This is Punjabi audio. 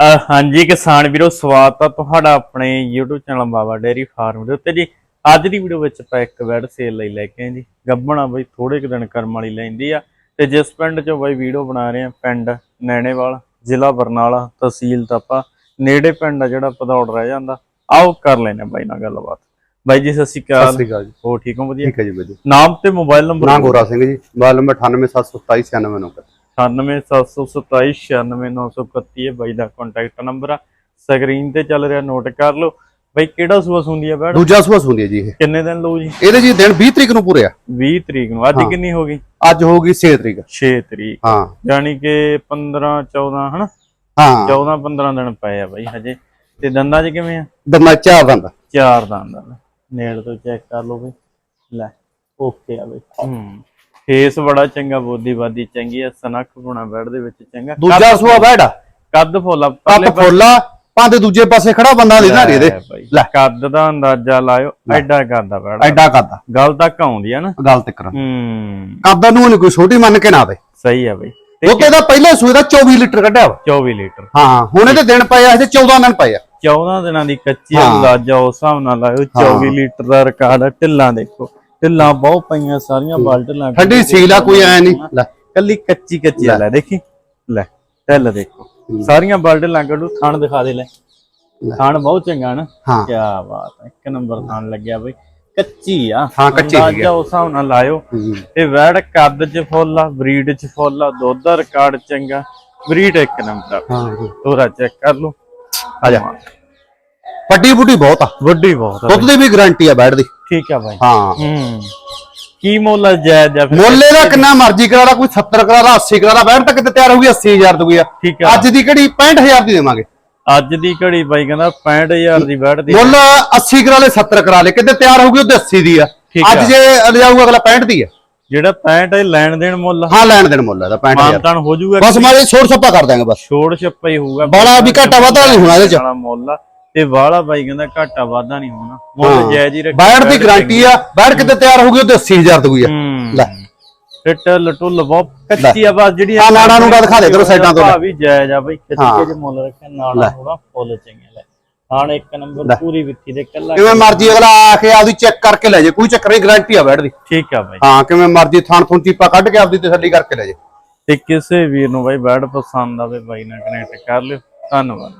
ਹਾਂਜੀ ਕਿਸਾਨ ਵੀਰੋ ਸਵਾਗਤ ਆ ਤੁਹਾਡਾ ਆਪਣੇ YouTube channel Baba dairy farm ਦੇ ਉੱਤੇ ਜੀ। ਅੱਜ ਦੀ ਵੀਡੀਓ ਵਿੱਚ ਆਪਾਂ ਇੱਕ ਬੈਡ ਸੇਲ ਲਈ ਲੈ ਕੇ ਆਏ ਜੀ। ਗੱਬਣਾ ਬਈ ਥੋੜੇ ਕੁ ਦਿਨ ਕਰਮ ਵਾਲੀ ਲੈਂਦੀ ਆ। ਤੇ ਜਿਸ ਪਿੰਡ ਚੋਂ ਬਈ ਵੀਡੀਓ ਬਣਾ ਰਹੇ ਆ ਪਿੰਡ ਨੈਣੇਵਾਲ ਜ਼ਿਲ੍ਹਾ ਬਰਨਾਲਾ ਤਹਿਸੀਲ ਤਪਾ ਨੇੜੇ ਪਿੰਡ ਆ ਜਿਹੜਾ ਪਧੌੜ ਰਹਿ ਜਾਂਦਾ। ਆਓ ਕਰ ਲੈਨੇ ਬਾਈ ਨਾਲ ਗੱਲਬਾਤ। ਬਾਈ ਜੀ ਸਤਿ ਸ਼੍ਰੀ ਸਤਿ ਅਕਾਲ ਸ੍ਰੀ ਅਕਾਲ ਜੀ। ਹੋ ਠੀਕ ਹੋ ਵਧੀਆ? ਠੀਕ ਹੈ ਜੀ ਵਧੀਆ। ਨਾਮ ਤੇ ਮੋਬਾਈਲ ਨੰਬਰ ਨਾਂ ਗੋਰਾ ਸਿੰਘ ਜੀ ਮੋਬਾਈਲ ਨੰਬਰ 98727969 9877296931 ਹੈ ਬਾਈ ਦਾ ਕੰਟੈਕਟ ਨੰਬਰ ਆ। ਸਕਰੀਨ ਤੇ ਚੱਲ ਰਿਹਾ ਨੋਟ ਕਰ ਲਓ। ਬਾਈ ਕਿਹੜਾ ਸੂਆ ਹੁੰਦੀ ਆ ਬੈੜ ਦੂਜਾ ਸੁਭਾ ਹੁੰਦੀ ਹੈ ਜੀ ਇਹ। ਕਿੰਨੇ ਦਿਨ ਲਊ ਜੀ? ਇਹਦੇ ਜੀ ਦਿਨ 20 ਤਰੀਕ ਨੂੰ ਪੂਰੇ ਆ। 20 ਤਰੀਕ ਨੂੰ। ਅੱਜ ਹਾਂ। ਕਿੰਨੀ ਹੋ ਗਈ? ਅੱਜ ਹੋਊਗੀ 6 ਤਰੀਕ। 6 ਤਰੀਕ। ਹਾਂ। ਯਾਨੀ ਕਿ 15 14 ਹਨਾ? ਹਾਂ। 14 15 ਦਿਨ ਪਏ ਆ ਬਾਈ ਹਜੇ। ਤੇ ਦੰਦਾਂ 'ਚ ਕਿਵੇਂ ਆ? ਦਮਾ ਚਾਰ ਦੰਦ। ਚਾਰ ਦੰਦ ਨੇੜ ਤੋਂ ਚੈੱਕ ਕਰ ਲਓ ਬਈ। ਲੈ ਓਕੇ ਆ ਬਈ। ਹੂੰ। ਫੇਸ ਬੜਾ ਚੰਗਾ ਬੋਦੀ ਬਾਦੀ ਚੰਗੀ ਆ ਸਨੱਖ ਬੁਣਾ ਬੈੜ ਦੇ ਵਿੱਚ ਚੰਗਾ। ਦੂਜਾ ਸੁਭਾ ਬੈੜਾ ਕੱਦ ਫੁੱਲਾ ਕੱਪ ਫੋਲਾ ਭਾਂਦੇ ਦੂਜੇ ਪਾਸੇ ਖੜਾ ਬੰਦਾ ਨਹੀਂ ਨਾ ਇਹਦੇ। ਬਾਈ ਲੈ। ਕੱਦ ਦਾ ਅੰਦਾਜ਼ਾ ਲਾਇਓ ਐਡਾ ਕਰਦਾ ਬੈੜਾ ਐਡਾ ਕਰਦਾ ਗੱਲ ਤੱਕ ਆਉਂਦੀ ਆ ਨਾ। ਗੱਲ ਤੇ ਕਰਾਂ। ਹੂੰ। ਕੱਦ ਨੂੰ ਨਹੀਂ ਕੋਈ ਛੋਟੀ ਮੰਨ ਕੇ ਨਾ ਦੇ ਸਹੀ ਆ ਬਈ। ਤੇ ਉਹ ਕਹਿੰਦਾ ਪਹਿਲੇ ਸੂਏ ਦਾ 24 ਲੀਟਰ ਕੱਢਿਆ ਵਾ। 24 ਲੀਟਰ। ਹਾਂ ਹੁਣ ਇਹਦੇ ਦਿਨ ਪਏ ਆ ਇਹਦੇ 14 ਦਿਨ ਪਏ ਆ। 14 ਦਿਨਾਂ ਦੀ ਕੱਚੀ। ਅੰਦਾਜ਼ਾ ਉਸ ਹਿਸਾਬ ਨਾਲ ਲਾਇਓ 24 ਲੀਟਰ ਦਾ ਰਿਕਾਰਡ ਢਿੱਲਾਂ ਦੇਖੋ। ਢਿੱਲਾਂ ਬਹੁਤ ਪਈਆਂ ਸਾਰੀਆਂ ਬਾਲ ਢਿੱਲਾਂ ਠੰਡੀ ਸੀਲ ਆ ਕੋਈ ਐ ਨਹੀਂ। ਲੈ ਕੱਲੀ ਕੱਚੀ ਕੱਚੀ ਆ ਲੈ। ਦੇਖੀ ਲੈ ਢਿੱਲ ਦੇਖੋ। ਸਾਰੀਆਂ ਬਾਲ ਢਿੱਲਾਂ ਕੱਢੂ ਥਣ ਦਿਖਾ ਦੇ ਲੈ। ਥਣ ਬਹੁਤ ਚੰਗਾ ਨਾ। ਕੀ ਬਾਤ ਹੈ ਇੱਕ ਨੰਬਰ ਥਣ ਲੱਗਿਆ ਬਈ। ਕੱਚੀ ਆ। ਹਾਂ, ਕੱਚੀ ਹੈਗੀ ਆ। ਉਸ ਹਿਸਾਬ ਨਾਲ ਲਾਇਓ। ਹੂੰ। ਤੇ ਵੈੜ ਕੱਦ ਚ ਫੁੱਲ ਆ ਬਰੀਡ ਚ ਫੁੱਲ ਆ ਦੁੱਧ ਦਾ ਰਿਕਾਰਡ ਚੰਗਾ। ਬਰੀਡ ਇੱਕ ਨੰਬਰ ਹਾਂ। ਤੋਰਾ ਚੈੱਕ ਕਰ ਲਓ। ਆ ਜਾ। ਵੱਡੀ ਬੁੱਢੀ ਬਹੁਤ ਆ। ਵੱਡੀ ਬਹੁਤ ਆ ਦੁੱਧ ਦੀ ਵੀ ਗਾਰੰਟੀ ਆ ਬੈਠ ਦੀ। ਠੀਕ ਆ ਬਾਈ। ਹਾਂ। ਹੂੰ। ਕੀ ਮੁੱਲ ਆ ਜਾਇਜ਼ ਆ ਫਿਰ ਮੁੱਲ ਕਿੰਨਾ ਮਰਜ਼ੀ ਕਰਾ ਲਾ ਕੋਈ 70 ਕਰਾ ਲਾ 80 ਕਰਾ ਲਾ ਬੈਠ ਤੱਕ ਤੇ ਤਿਆਰ ਹੋ ਗਈ 80000 ਦੀ ਆ। ਠੀਕ ਆ। ਅੱਜ ਦੀ ਘੜੀ 65000 ਦੀ ਦੇਵਾਂਗੇ। ਅੱਜ ਦੀ ਘੜੀ ਬਾਈ ਕਹਿੰਦਾ 65000 ਦੀ ਬੈਠ ਦੀ ਮੁੱਲ 80 ਕਰਾ ਲੇ 70 ਕਰਾ ਲੇ ਕਿਤੇ ਤਿਆਰ ਹੋ ਗਈ ਉਹਦੇ 80 ਦੀ ਆ। ਠੀਕ ਅੱਜ ਜੇ ਲਿਆਊਗਾ ਅਗਲਾ 65 ਦੀ ਆ। ਜਿਹੜਾ 65 ਇਹ ਲੈਣ ਦੇਣ ਮੁੱਲ ਆ, ਹਾਂ ਲੈਣ ਦੇਣ ਮੁੱਲ ਇਹਦਾ 65000 ਮਾਨਤਾਨ ਹੋ ਜਾਊਗਾ ਬਸ ਮਾਰੇ ਛੋੜ ਛੱਪਾ ਕਰ ਦਾਂਗੇ ਬਸ। ਛੋੜ ਛੱਪਾ ਹੀ ਹੋਊਗਾ। ਬਾਲਾ ਵੀ ਘਾਟਾ ਵਾਧਾ ਨਹੀਂ ਹੋਣਾ ਇਹਦੇ ਚ। ਵਾਲਾ ਮੁੱਲ ਆ। ਤੇ ਵਾਲਾ ਬਾਈ ਕਹਿੰਦਾ ਘਾਟਾ ਵਾਧਾ ਨਹੀਂ ਹੋਣਾ। ਮੁੱਲ ਜਾਇਜ਼ ਹੀ ਰੱਖਿਆ ਬੈਠ ਦੀ ਗਾਰੰਟੀ ਆ ਬੈਠ ਕਿਤੇ ਤਿਆਰ ਹੋ ਗਈ ਉਹਦੇ 80000 ਦੀ ਆ। ਲੈ। ਫਿੱਟ ਲਟੁੱਲ ਬਹੁਤ ਕੱਚੀ ਆ ਬਸ ਜਿਹੜੀ ਆਹ ਨਾੜਾਂ ਨੂੜਾਂ ਦਿਖਾ ਦੇ ਕਰੋ ਸਾਈਡਾਂ ਤੋਂ। ਵੀ ਜਾਇਜ਼ ਆ ਬਈ। ਕੱਚੀ ਜੇ ਮੁੱਲ ਰੱਖਿਆ ਨਾੜਾ ਥੋੜਾ ਫੁੱਲ ਚੰਗੇ ਲੈ। ਹਾਣ ਇੱਕ ਨੰਬਰ ਪੂਰੀ ਵਿੱਥੀ ਦੇ ਕੱਲਾ ਕਿਵੇਂ ਮਰਜ਼ੀ ਅਗਲਾ ਆ ਕੇ ਆਪਦੀ ਚੈੱਕ ਕਰਕੇ ਲੈ ਜੇ ਕੋਈ ਚੱਕਰ ਨਹੀਂ ਗਾਰੰਟੀ ਆ ਬੈਠ ਦੀ। ਠੀਕ ਆ ਬਾਈ। ਹਾਂ ਕਿਵੇਂ ਮਰਜ਼ੀ ਥਾਣ ਥੁਣ ਚੀਪਾ ਕੱਢ ਕੇ ਆਪਦੀ ਤਸੱਲੀ ਕਰਕੇ ਲੈ ਜੇ। ਤੇ ਕਿਸੇ ਵੀਰ ਨੂੰ ਬਾਈ ਬੈਡ ਪਸੰਦ ਆਵੇ ਬਾਈ ਨਾਲ ਕਨੈਕਟ ਕਰ ਲਿਓ। ਧੰਨਵਾਦ।